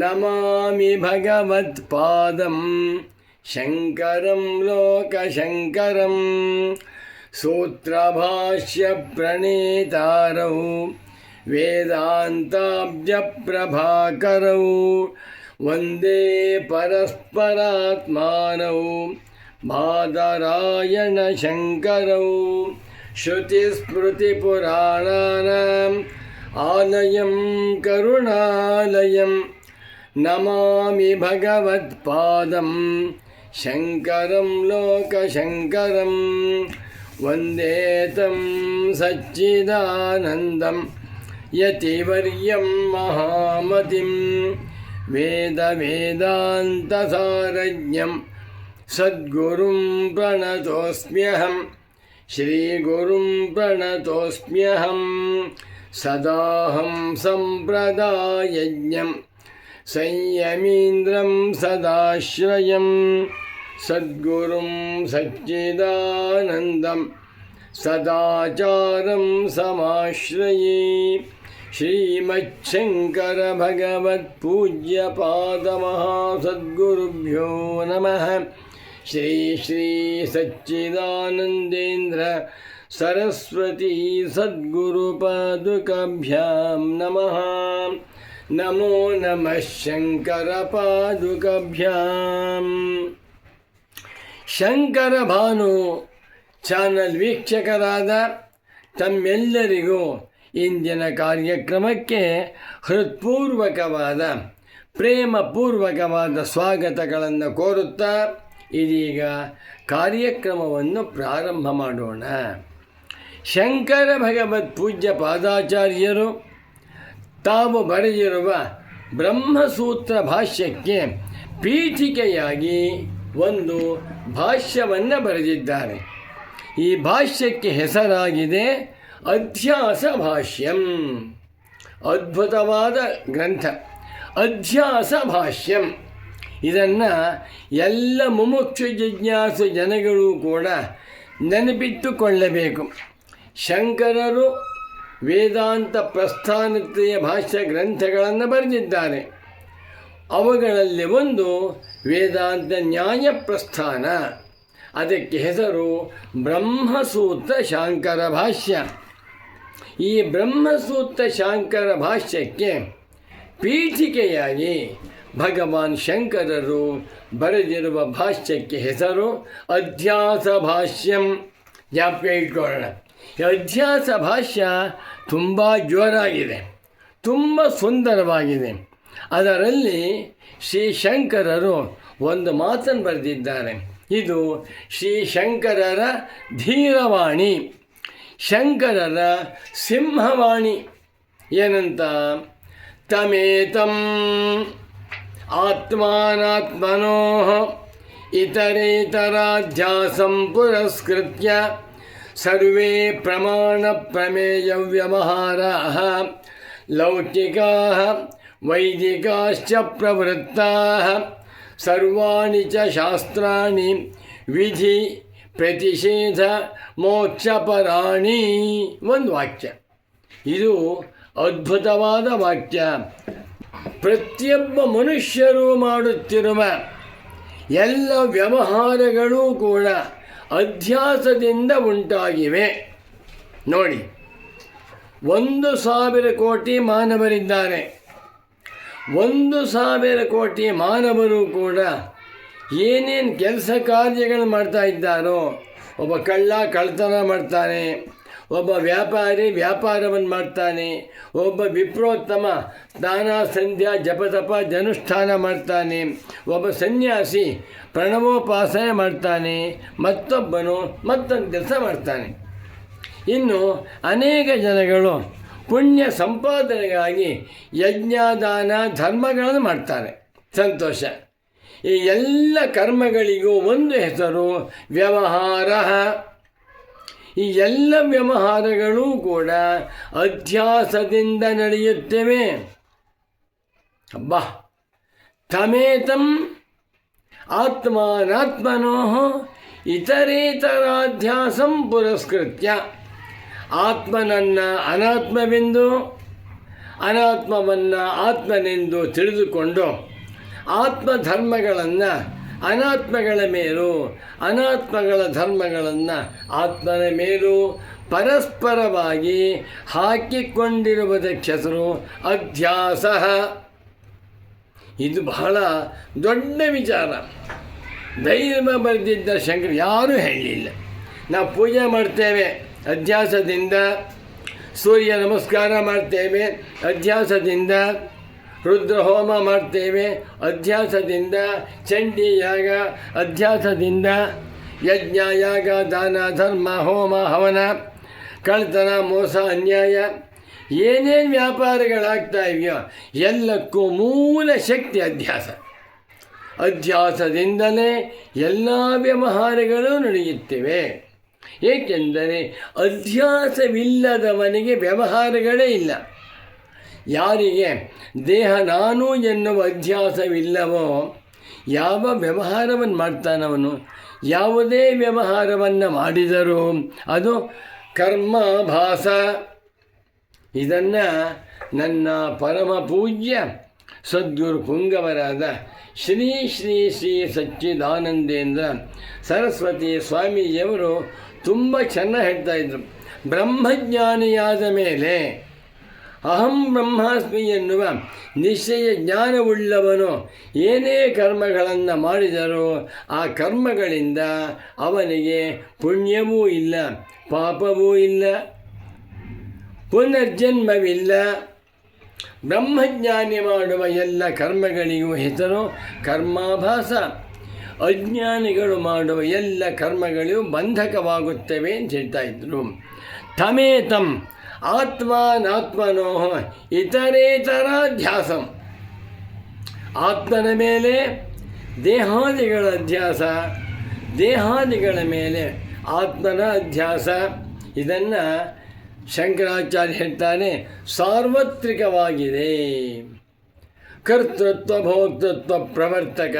नमामि भगवत्पादं शङ्करं लोकशङ्करं सूत्रभाष्यप्रणेतारौ वेदान्ताब्जप्रभाकरौ वन्दे परस्परात्मानौ बादरायणशङ्करौ श्रुतिस्मृतिपुराणानाम् आलयं करुणालयं नमामि भगवत्पादं शङ्करं लोकशङ्करं वन्दे तं सच्चिदानन्दं यतिवर्यं महामतिं वेदवेदान्तसारज्ञं सद्गुरुं प्रणतोऽस्म्यहम् श्रीगुरुं प्रणतोऽस्म्यहं सदाहं सम्प्रदायज्ञं संयमीन्द्रं सदाश्रयं सद्गुरुं सच्चिदानन्दं सदाचारं समाश्रये। श्रीमच्छङ्करभगवत्पूज्यपादमहासद्गुरुभ्यो नमः। श्री श्री सच्चिदानन्देन्द्र सरस्वती सद्गुरुपादुकाभ्यां नमः। ನಮೋ ನಮಃ ಶಂಕರ ಪಾದುಕಭ್ಯಾಂ ಶಂಕರ ಭಾನು ಚಾನಲ್ ವೀಕ್ಷಕರಾದ ತಮ್ಮೆಲ್ಲರಿಗೂ ಇಂದಿನ ಕಾರ್ಯಕ್ರಮಕ್ಕೆ ಹೃತ್ಪೂರ್ವಕವಾದ, ಪ್ರೇಮಪೂರ್ವಕವಾದ ಸ್ವಾಗತಗಳನ್ನು ಕೋರುತ್ತಾ ಇದೀಗ ಕಾರ್ಯಕ್ರಮವನ್ನು ಪ್ರಾರಂಭ ಮಾಡೋಣ. ಶಂಕರ ಭಗವತ್ ಪೂಜ್ಯ ಪಾದಾಚಾರ್ಯರು ತಾವು ಬರೆದಿರುವ ಬ್ರಹ್ಮಸೂತ್ರ ಭಾಷ್ಯಕ್ಕೆ ಪೀಠಿಕೆಯಾಗಿ ಒಂದು ಭಾಷ್ಯವನ್ನು ಬರೆದಿದ್ದಾರೆ. ಈ ಭಾಷ್ಯಕ್ಕೆ ಹೆಸರಾಗಿದೆ ಅಧ್ಯಾಸ ಭಾಷ್ಯಂ. ಅದ್ಭುತವಾದ ಗ್ರಂಥ. ಅಧ್ಯಾಸ ಭಾಷ್ಯಂ. ಇದನ್ನು ಎಲ್ಲ ಮುಮುಕ್ಷು ಜಿಜ್ಞಾಸು ಜನಗಳು ಕೂಡ ನೆನಪಿಟ್ಟುಕೊಳ್ಳಬೇಕು. ಶಂಕರರು ವೇದಾಂತ ಪ್ರಸ್ಥಾನತೆಯ ಭಾಷ್ಯ ಗ್ರಂಥಗಳನ್ನು ಬರೆದಿದ್ದಾರೆ ಅವುಗಳಲ್ಲಿ ಒಂದು ವೇದಾಂತ ನ್ಯಾಯ ಪ್ರಸ್ಥಾನ. ಅದಕ್ಕೆ ಹೆಸರು ಬ್ರಹ್ಮಸೂತ್ರ ಶಾಂಕರ ಭಾಷ್ಯ. ಈ ಬ್ರಹ್ಮಸೂತ್ರ ಶಾಂಕರ ಭಾಷ್ಯಕ್ಕೆ ಪೀಠಿಕೆಯಾಗಿ ಭಗವಾನ್ ಶಂಕರರು ಬರೆದಿರುವ ಭಾಷ್ಯಕ್ಕೆ ಹೆಸರು ಅಧ್ಯಾಸ ಭಾಷ್ಯಂ. ಜ್ಞಾಪಕ ಇಟ್ಕೊಳ್ಳೋಣ ಅಧ್ಯಾಸ ಭಾಷ್ಯ ತುಂಬ ಜೋರಾಗಿದೆ, ತುಂಬ ಸುಂದರವಾಗಿದೆ. ಅದರಲ್ಲಿ ಶ್ರೀ ಶಂಕರರು ಒಂದು ಮಾತನ್ನು ಬರೆದಿದ್ದಾರೆ. ಇದು ಶ್ರೀ ಶಂಕರರ ಧೀರವಾಣಿ, ಶಂಕರರ ಸಿಂಹವಾಣಿ. ಏನಂತ? ತಮೇತಂ ಆತ್ಮಾನಾತ್ಮನೋ ಇತರೇತರಾಧ್ಯಾಸಂ ಪುರಸ್ಕೃತ್ಯ ಸರ್ವೇ ಪ್ರಮೇಯ ವ್ಯವಹಾರ. ಲೌಕಿಕಾः, ವೈದಿಕಾಶ್ಚ ಪ್ರವೃತ್ತಾः. ಸರ್ವಾಣಿ ಚ ಶಾಸ್ತ್ರಾಣಿ, ವಿಧಿ ಪ್ರತಿಷೇಧ ಮೋಕ್ಷಪರಾಣಿ. ಒಂದು ವಾಕ್ಯ. ಇದು ಅದ್ಭುತವಾದ ವಾಕ್ಯ. ಪ್ರತಿಯೊಬ್ಬ ಮನುಷ್ಯರು ಮಾಡುತ್ತಿರುವ ಎಲ್ಲ ವ್ಯವಹಾರಗಳೂ ಕೂಡ ಅಧ್ಯಾಸದಿಂದ ಉಂಟಾಗಿವೆ. ನೋಡಿ, ಒಂದು ಸಾವಿರ ಕೋಟಿ ಮಾನವರಿದ್ದಾರೆ. ಒಂದು ಸಾವಿರ ಕೋಟಿ ಮಾನವರು ಕೂಡ ಏನೇನು ಕೆಲಸ ಕಾರ್ಯಗಳು ಮಾಡ್ತಾ ಇದ್ದಾರೋ, ಒಬ್ಬ ಕಳ್ಳ ಕಳ್ತನ ಮಾಡ್ತಾನೆ ಒಬ್ಬ ವ್ಯಾಪಾರಿ ವ್ಯಾಪಾರವನ್ನು ಮಾಡ್ತಾನೆ, ಒಬ್ಬ ವಿಪ್ರೋತ್ತಮ ಸ್ನಾನ ಸಂಧ್ಯಾ ಜಪತಪ ಜನುಷ್ಠಾನ ಮಾಡ್ತಾನೆ, ಒಬ್ಬ ಸನ್ಯಾಸಿ ಪ್ರಣವೋಪಾಸನೆ ಮಾಡ್ತಾನೆ, ಮತ್ತೊಬ್ಬನು ಮತ್ತೊಂದು ಕೆಲಸ ಮಾಡ್ತಾನೆ. ಇನ್ನು ಅನೇಕ ಜನಗಳು ಪುಣ್ಯ ಸಂಪಾದನೆಗಾಗಿ ಯಜ್ಞದಾನ ಧರ್ಮಗಳನ್ನು ಮಾಡ್ತಾರೆ. ಸಂತೋಷ. ಈ ಎಲ್ಲ ಕರ್ಮಗಳಿಗೂ ಒಂದು ಹೆಸರು ವ್ಯವಹಾರ ಈ ಎಲ್ಲ ವ್ಯವಹಾರಗಳೂ ಕೂಡ ಅಧ್ಯಾಸದಿಂದ ನಡೆಯುತ್ತವೆ. ಅಬ್ಬಾ. ತಮೇತಂ ಆತ್ಮಾನಾತ್ಮನೋ ಇತರೇತರಾಧ್ಯಾಸಂ ಪುರಸ್ಕೃತ್ಯ. ಆತ್ಮನನ್ನು ಅನಾತ್ಮವೆಂದು, ಅನಾತ್ಮವನ್ನು ಆತ್ಮನೆಂದು ತಿಳಿದುಕೊಂಡು ಆತ್ಮಧರ್ಮಗಳನ್ನು ಅನಾತ್ಮಗಳ ಮೇಲೂ, ಅನಾತ್ಮಗಳ ಧರ್ಮಗಳನ್ನು ಆತ್ಮನ ಮೇಲೂ ಪರಸ್ಪರವಾಗಿ ಹಾಕಿಕೊಂಡಿರುವುದಕ್ಕೆ ಹೆಸರು ಅಧ್ಯಾಸ. ಇದು ಬಹಳ ದೊಡ್ಡ ವಿಚಾರ. ಧೈರ್ಯ ಬರೆದಿದ್ದ ಶಂಕರ್ ಯಾರೂ ಹೇಳಲಿಲ್ಲ. ನಾವು ಪೂಜೆ ಮಾಡ್ತೇವೆ ಅಧ್ಯಾಸದಿಂದ, ಸೂರ್ಯ ನಮಸ್ಕಾರ ಮಾಡ್ತೇವೆ ಅಧ್ಯಾಸದಿಂದ ರುದ್ರ ಹೋಮ ಮಾಡ್ತೇವೆ. ಅಧ್ಯಾಸದಿಂದ ಚಂಡಿ ಯಾಗ, ಅಧ್ಯಾಸದಿಂದ ಯಜ್ಞ, ಯಾಗ, ದಾನ, ಧರ್ಮ, ಹೋಮ, ಹವನ ಕಳ್ತನ ಮೋಸ, ಅನ್ಯಾಯ, ಏನೇನು ವ್ಯಾಪಾರಗಳಾಗ್ತಾ ಇವೆಯೋ ಎಲ್ಲಕ್ಕೂ ಮೂಲ ಶಕ್ತಿ ಅಧ್ಯಾಸ. ಅಧ್ಯಾಸದಿಂದಲೇ ಎಲ್ಲ ವ್ಯವಹಾರಗಳು ನಡೆಯುತ್ತಿವೆ. ಏಕೆಂದರೆ ಅಧ್ಯಾಸವಿಲ್ಲದವನಿಗೆ ವ್ಯವಹಾರಗಳೇ ಇಲ್ಲ. ಯಾರಿಗೆ? ದೇಹ ನಾನು ಎನ್ನುವ ಅಧ್ಯಾಸವಿಲ್ಲವೋ? ಯಾವ ವ್ಯವಹಾರವನ್ನು ಮಾಡ್ತಾನವನು? ಯಾವುದೇ ವ್ಯವಹಾರವನ್ನು ಮಾಡಿದರೂ ಅದು ಕರ್ಮಾಭಾಸ ಇದನ್ನು ನನ್ನ ಪರಮ ಪೂಜ್ಯ ಸದ್ಗುರು ಪುಂಗವರಾದ ಶ್ರೀ ಶ್ರೀ ಶ್ರೀ ಸಚ್ಚಿದಾನಂದೇಂದ್ರ ಸರಸ್ವತಿ ಸ್ವಾಮೀಜಿಯವರು ತುಂಬ ಚೆನ್ನಾಗಿ ಹೇಳ್ತಾ ಇದ್ರು. ಬ್ರಹ್ಮಜ್ಞಾನಿಯಾದ ಮೇಲೆ ಅಹಂ ಬ್ರಹ್ಮಾಸ್ಮಿ ಎನ್ನುವ ನಿಶ್ಚಯ ಜ್ಞಾನವುಳ್ಳವನು. ಏನೇ ಕರ್ಮಗಳನ್ನು ಮಾಡಿದರೂ ಆ ಕರ್ಮಗಳಿಂದ ಅವನಿಗೆ ಪುಣ್ಯವೂ ಇಲ್ಲ, ಪಾಪವೂ ಇಲ್ಲ, ಪುನರ್ಜನ್ಮವಿಲ್ಲ. ಬ್ರಹ್ಮಜ್ಞಾನಿ ಮಾಡುವ ಎಲ್ಲ ಕರ್ಮಗಳಿಗೂ ಹೆಸರು ಕರ್ಮಾಭಾಸ. ಅಜ್ಞಾನಿಗಳು ಮಾಡುವ ಎಲ್ಲ ಕರ್ಮಗಳಿಗೂ ಬಂಧಕವಾಗುತ್ತವೆ ಅಂತ ಹೇಳ್ತಾ ಇದ್ರು. ತಮೇತಂ ಆತ್ಮಾನಾತ್ಮನೋ ಇತರೇತರಾಧ್ಯಾಸಂ. ಆತ್ಮನ ಮೇಲೆ ದೇಹಾದಿಗಳ ಅಧ್ಯಾಸ, ದೇಹಾದಿಗಳ ಮೇಲೆ ಆತ್ಮನ ಅಧ್ಯಾಸ. ಇದನ್ನು ಶಂಕರಾಚಾರ್ಯ ಹೇಳ್ತಾನೆ, ಸಾರ್ವತ್ರಿಕವಾಗಿದೆ. ಕರ್ತೃತ್ವ, ಭೋಕ್ತೃತ್ವ, ಪ್ರವರ್ತಕ.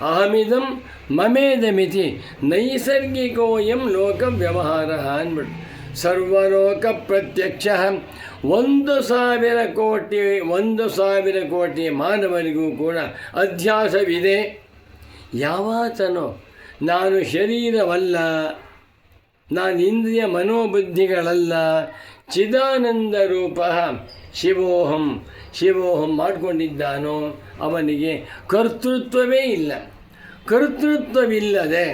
ಅಹಮಿದಂ ಮಮೇದಮಿತಿ ನೈಸರ್ಗಿಕೋಯಂ ಲೋಕ ವ್ಯವಹಾರ ಅಂದ್ಬಿಟ್ಟು. ಸರ್ವಲೋಕ ಪ್ರತ್ಯಕ್ಷ ಒಂದು ಸಾವಿರ ಕೋಟಿ, ಒಂದು ಸಾವಿರ ಕೋಟಿ ಮಾನವರಿಗೂ ಕೂಡ ಅಧ್ಯಾಸವಿದೆ. ಯಾವಾತನೋ, ನಾನು ಶರೀರವಲ್ಲ, ನಾನು ಇಂದ್ರಿಯ ಮನೋಬುದ್ಧಿಗಳಲ್ಲ, ಚಿದಾನಂದ ರೂಪ ಶಿವೋಹಂ ಶಿವೋಹಂ ಮಾಡಿಕೊಂಡಿದ್ದಾನೋ, ಅವನಿಗೆ ಕರ್ತೃತ್ವವೇ ಇಲ್ಲ. ಕರ್ತೃತ್ವವಿಲ್ಲದೆ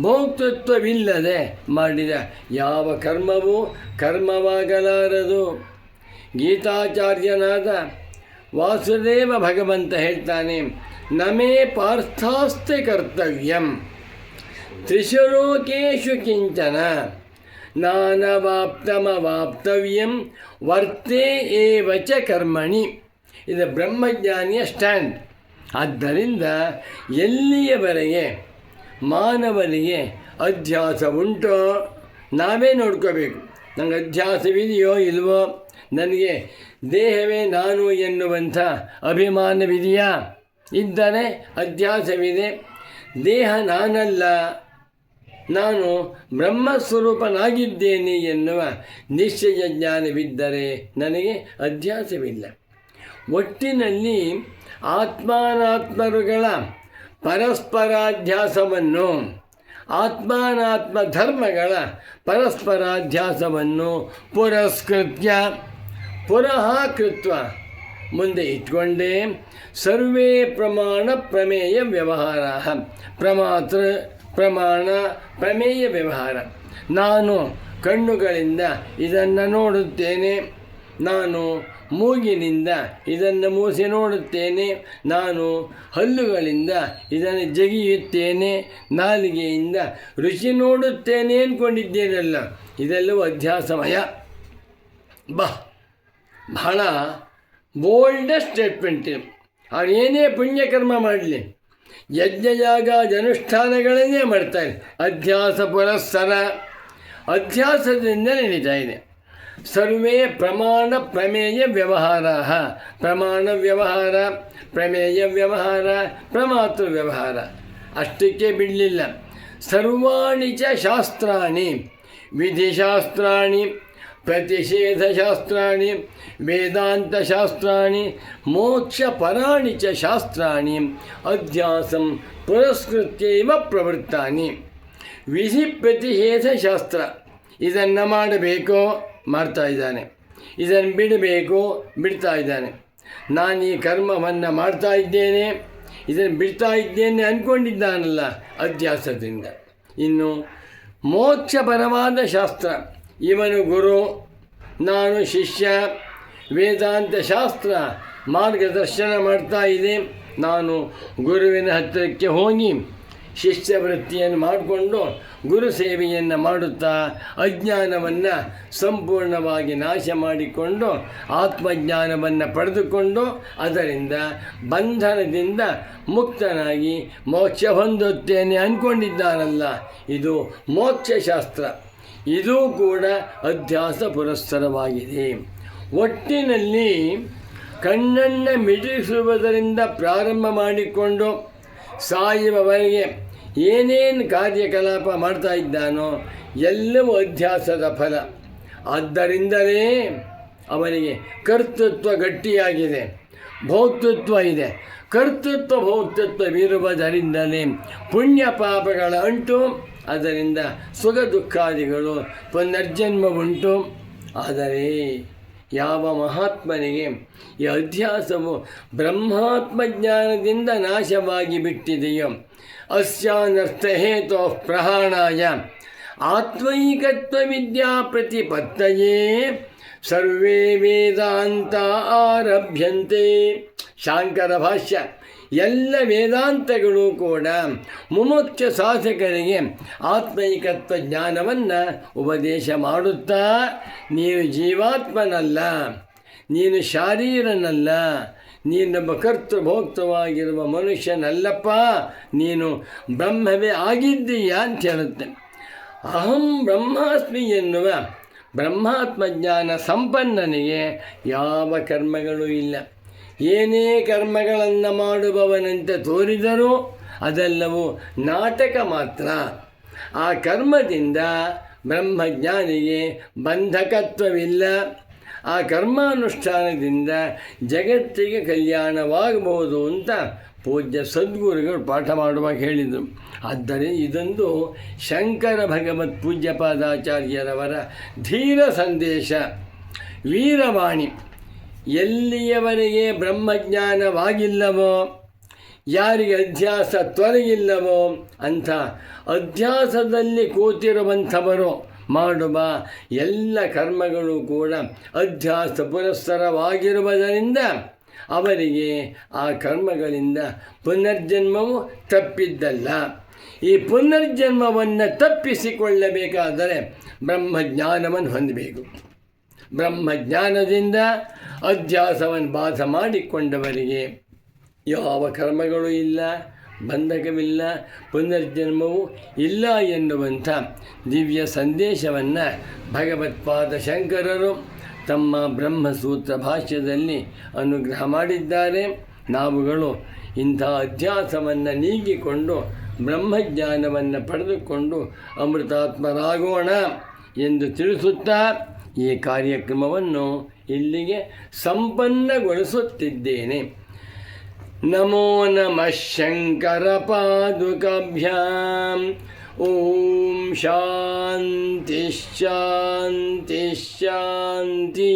ಭೋಕ್ತೃತ್ವವಿಲ್ಲದೆ ಮಾಡಿದ ಯಾವ ಕರ್ಮವೂ ಕರ್ಮವಾಗಲಾರದು. ಗೀತಾಚಾರ್ಯನಾದ ವಾಸುದೇವ ಭಗವಂತ ಹೇಳ್ತಾನೆ, ನಮೇ ಪಾರ್ಥಾಸ್ತೆ ಕರ್ತವ್ಯಂ, ತ್ರಿಶುಲೋಕೇಶು ಕಿಂಚನ, ನಾನವಾಪ್ತಮವಾಪ್ತವ್ಯಂ, ವರ್ತೇ ಏವಚ ಕರ್ಮಣಿ. ಇದು ಬ್ರಹ್ಮಜ್ಞಾನಿಯ ಸ್ಟ್ಯಾಂಡ್. ಆದ್ದರಿಂದ ಎಲ್ಲಿಯವರೆಗೆ ಮಾನವನಿಗೆ ಅಧ್ಯಾಸ ಉಂಟೋ. ನಾವೇ ನೋಡ್ಕೋಬೇಕು. ನನಗೆ ಅಧ್ಯಾಸವಿದೆಯೋ ಇಲ್ವೋ? ನನಗೆ ದೇಹವೇ ನಾನು ಎನ್ನುವಂಥ ಅಭಿಮಾನವಿದೆಯಾ? ಇದ್ದರೆ ಅಧ್ಯಾಸವಿದೆ. ದೇಹ ನಾನಲ್ಲ. ನಾನು ಬ್ರಹ್ಮಸ್ವರೂಪನಾಗಿದ್ದೇನೆ ಎನ್ನುವ ನಿಶ್ಚಯ ಜ್ಞಾನವಿದ್ದರೆ ನನಗೆ ಅಧ್ಯಾಸವಿಲ್ಲ. ಒಟ್ಟಿನಲ್ಲಿ ಆತ್ಮಾನಾತ್ಮರುಗಳ ಪರಸ್ಪರಾಧ್ಯಾಸವನ್ನು, ಆತ್ಮಾನಾತ್ಮ ಧರ್ಮಗಳ ಪರಸ್ಪರಾಧ್ಯಾಸವನ್ನು ಪುರಸ್ಕೃತ್ಯ ಪುನಃ ಕೃತ್ವ ಮುಂದೆ ಇಟ್ಕೊಂಡೇ. ಸರ್ವೇ ಪ್ರಮಾಣ ಪ್ರಮೇಯ ವ್ಯವಹಾರ. ಪ್ರಮಾತೃ ಪ್ರಮಾಣ ಪ್ರಮೇಯ ವ್ಯವಹಾರ. ನಾನು ಕಣ್ಣುಗಳಿಂದ ಇದನ್ನು ನೋಡುತ್ತೇನೆ. ನಾನು ಮೂಗಿನಿಂದ ಇದನ್ನು ಮೂಸಿ ನೋಡುತ್ತೇನೆ. ನಾನು ಹಲ್ಲುಗಳಿಂದ ಇದನ್ನು ಜಗಿಯುತ್ತೇನೆ. ನಾಲಿಗೆಯಿಂದ ರುಚಿ ನೋಡುತ್ತೇನೆ ಅಂದ್ಕೊಂಡಿದ್ದೇನಲ್ಲ. ಇದೆಲ್ಲವೂ ಅಧ್ಯಾಸಮಯ. ಬಾ. ಬಹಳ ಬೋಲ್ಡೆಸ್ಟ್ ಸ್ಟೇಟ್ಮೆಂಟ್ ಅವ್ರು ಏನೇ ಪುಣ್ಯಕರ್ಮ ಮಾಡಲಿ. ಯಜ್ಞಜಾಗ ಅನುಷ್ಠಾನಗಳನ್ನೇ ಮಾಡ್ತಾರೆ ಅಧ್ಯಾಸ ಪುರಸ್ಸರ. ಅಧ್ಯಾಸದಿಂದ ನಡೀತಾ ಇದೆ ಸರ್ವೇ ಪ್ರಮಾಣ ಪ್ರಮೇಯ ವ್ಯವಹಾರ. ಪ್ರಮಾಣ ವ್ಯವಹಾರ, ಪ್ರಮೇಯ ವ್ಯವಹಾರ, ಪ್ರಮಾತೃ ವ್ಯವಹಾರ. ಅಷ್ಟಕ್ಕೆ ಬಿಡಲಿಲ್ಲ. ಸರ್ವಾಣಿ ಚ ಶಾಸ್ತ್ರಾಣಿ, ವಿಧಿಶಾಸ್ತ್ರಾಣಿ ಪ್ರತಿಷೇಧಶಾಸ್ತ್ರಾಣಿ ವೇದಾಂತಶಾಸ್ತ್ರಾಣಿ ಮೋಕ್ಷಪರಾಣಿ ಚ ಶಾಸ್ತ್ರಾಣಿ, ಅಧ್ಯಾಸಂ ಪುರಸ್ಕೃತ್ಯವ ಪ್ರವೃತ್ತಾನಿ. ವಿಧಿ ಪ್ರತಿಷೇಧ ಶಾಸ್ತ್ರ. ಇದನ್ನು ಮಾಡಬೇಕೋ? ಮಾಡ್ತಾ ಇದ್ದಾನೆ. ಇದನ್ನು ಬಿಡಬೇಕು, ಬಿಡ್ತಾ ಇದ್ದಾನೆ. ನಾನು ಈ ಕರ್ಮವನ್ನು ಮಾಡ್ತಾ ಇದ್ದೇನೆ. ಇದನ್ನು ಬಿಡ್ತಾ ಇದ್ದೇನೆ ಅಂದ್ಕೊಂಡಿದ್ದಾನಲ್ಲ ಅಧ್ಯಾಸದಿಂದ. ಇನ್ನು ಮೋಕ್ಷಪರವಾದ ಶಾಸ್ತ್ರ. ಇವನು ಗುರು, ನಾನು ಶಿಷ್ಯ. ವೇದಾಂತ ಶಾಸ್ತ್ರ ಮಾರ್ಗದರ್ಶನ ಮಾಡ್ತಾ ಇದೆ. ನಾನು ಗುರುವಿನ ಹತ್ತಿರಕ್ಕೆ ಹೋಗಿ ಶಿಷ್ಯ ವೃತ್ತಿಯನ್ನು ಮಾಡಿಕೊಂಡು ಗುರು ಸೇವೆಯನ್ನು ಮಾಡುತ್ತಾ ಅಜ್ಞಾನವನ್ನು ಸಂಪೂರ್ಣವಾಗಿ ನಾಶ ಮಾಡಿಕೊಂಡು ಆತ್ಮಜ್ಞಾನವನ್ನು ಪಡೆದುಕೊಂಡು ಅದರಿಂದ ಬಂಧನದಿಂದ ಮುಕ್ತನಾಗಿ ಮೋಕ್ಷ ಹೊಂದುತ್ತೇನೆ ಅಂದ್ಕೊಂಡಿದ್ದಾನಲ್ಲ ಇದು ಮೋಕ್ಷಶಾಸ್ತ್ರ. ಇದೂ ಕೂಡ ಅಧ್ಯಾಸ ಪುರಸ್ಸರವಾಗಿದೆ. ಒಟ್ಟಿನಲ್ಲಿ ಕಣ್ಣನ್ನು ಮಿಡಿಸುವುದರಿಂದ ಪ್ರಾರಂಭ ಮಾಡಿಕೊಂಡು ಸಾಯುವವರೆಗೆ ಏನೇನು ಕಾರ್ಯಕಲಾಪ ಮಾಡ್ತಾ ಇದ್ದಾನೋ ಎಲ್ಲವೂ ಅಧ್ಯಾಸದ ಫಲ. ಆದ್ದರಿಂದಲೇ ಅವನಿಗೆ ಕರ್ತೃತ್ವ ಗಟ್ಟಿಯಾಗಿದೆ, ಭೌತೃತ್ವ ಇದೆ. ಕರ್ತೃತ್ವ ಭೌತೃತ್ವವಿರುವುದರಿಂದಲೇ ಪುಣ್ಯ ಪಾಪಗಳ ಅಂಟು, ಅದರಿಂದ ಸುಖ ದುಃಖಾದಿಗಳು ಪುನರ್ಜನ್ಮ ಉಂಟು. ಆದರೆ ಯಾವ ಮಹಾತ್ಮನಿಗೆ ಈ ಅಧ್ಯಾಸವು ಬ್ರಹ್ಮಾತ್ಮಜ್ಞಾನದಿಂದ ನಾಶವಾಗಿ ಬಿಟ್ಟಿದೆಯೋ ಅಸ್ಯಾನರ್ಥ ಹೇತೋ ಪ್ರಹಾಣಾಯ ಆತ್ಮೈಕತ್ವ ವಿದ್ಯಾ ಪ್ರತಿಪತ್ತಯೇ ಸರ್ವೇ ವೇದಾಂತ ಆರಭ್ಯಂತೆ ಶಾಂಕರ ಭಾಷ್ಯ ಎಲ್ಲ ವೇದಾಂತಗಳು ಕೂಡ ಮುಮುಕ್ಷ ಸಾಧಕರಿಗೆ ಆತ್ಮೈಕತ್ವ ಜ್ಞಾನವನ್ನು ಉಪದೇಶ ಮಾಡುತ್ತಾ, ನೀನು ಜೀವಾತ್ಮನಲ್ಲ, ನೀನು ಶಾರೀರನಲ್ಲ ನೀನೊಬ್ಬ ಕರ್ತೃಭೋಕ್ತವಾಗಿರುವ ಮನುಷ್ಯನಲ್ಲಪ್ಪ, ನೀನು ಬ್ರಹ್ಮವೇ ಆಗಿದ್ದೀಯ? ಅಂತ ಹೇಳುತ್ತೆ. ಅಹಂ ಬ್ರಹ್ಮಾಸ್ಮಿ ಎನ್ನುವ ಬ್ರಹ್ಮಾತ್ಮಜ್ಞಾನ ಸಂಪನ್ನನಿಗೆ ಯಾವ ಕರ್ಮಗಳೂ ಇಲ್ಲ. ಏನೇ ಕರ್ಮಗಳನ್ನು ಮಾಡುವವನಂತೆ ತೋರಿದರೂ ಅದೆಲ್ಲವೂ ನಾಟಕ ಮಾತ್ರ. ಆ ಕರ್ಮದಿಂದ ಬ್ರಹ್ಮಜ್ಞಾನಿಗೆ ಬಂಧಕತ್ವವಿಲ್ಲ. ಆ ಕರ್ಮಾನುಷ್ಠಾನದಿಂದ ಜಗತ್ತಿಗೆ ಕಲ್ಯಾಣವಾಗಬಹುದು ಅಂತ ಪೂಜ್ಯ ಸದ್ಗುರುಗಳು ಪಾಠ ಮಾಡುವಾಗ ಹೇಳಿದರು. ಆದ್ದರಿಂದ ಇದೊಂದು ಶಂಕರ ಭಗವತ್ ಪೂಜ್ಯಪಾದಾಚಾರ್ಯರವರ ಧೀರ ಸಂದೇಶ, ವೀರವಾಣಿ. ಎಲ್ಲಿಯವರೆಗೆ ಬ್ರಹ್ಮಜ್ಞಾನವಾಗಿಲ್ಲವೋ, ಯಾರಿಗೆ ಅಧ್ಯಾಸ ತೊಲಗಿಲ್ಲವೋ ಅಂಥ ಅಧ್ಯಾಸದಲ್ಲಿ ಕೂತಿರುವಂಥವರು ಮಾಡುವ ಎಲ್ಲ ಕರ್ಮಗಳು ಕೂಡ ಅಧ್ಯಾಸ ಪುರಸ್ಸರವಾಗಿರುವುದರಿಂದ ಅವರಿಗೆ ಆ ಕರ್ಮಗಳಿಂದ ಪುನರ್ಜನ್ಮವು ತಪ್ಪಿದ್ದಲ್ಲ. ಈ ಪುನರ್ಜನ್ಮವನ್ನು ತಪ್ಪಿಸಿಕೊಳ್ಳಬೇಕಾದರೆ ಬ್ರಹ್ಮಜ್ಞಾನವನ್ನು ಹೊಂದಬೇಕು. ಬ್ರಹ್ಮಜ್ಞಾನದಿಂದ ಅಧ್ಯಾಸವನ್ನು ಬಾಸ ಮಾಡಿಕೊಂಡವರಿಗೆ ಯಾವ ಕರ್ಮಗಳು ಇಲ್ಲ, ಬಂಧಕವಿಲ್ಲ, ಪುನರ್ಜನ್ಮವು ಇಲ್ಲ ಎನ್ನುವಂಥ ದಿವ್ಯ ಸಂದೇಶವನ್ನು ಭಗವತ್ಪಾದ ಶಂಕರರು ತಮ್ಮ ಬ್ರಹ್ಮಸೂತ್ರ ಭಾಷ್ಯದಲ್ಲಿ ಅನುಗ್ರಹ ಮಾಡಿದ್ದಾರೆ. ನಾವುಗಳು ಇಂಥ ಅಧ್ಯಾಸವನ್ನು ನೀಗಿಕೊಂಡು ಬ್ರಹ್ಮಜ್ಞಾನವನ್ನು ಪಡೆದುಕೊಂಡು ಅಮೃತಾತ್ಮರಾಗೋಣ ಎಂದು ತಿಳಿಸುತ್ತಾ ಈ ಕಾರ್ಯಕ್ರಮವನ್ನು ಇಲ್ಲಿಗೆ ಸಂಪನ್ನಗೊಳಿಸುತ್ತಿದ್ದೇನೆ. ನಮೋ ನಮಃ ಶಂಕರ ಪಾದುಕಭ್ಯಾಂ. ಓಂ ಶಾಂತಿ ಶಾಂತಿ ಶಾಂತಿ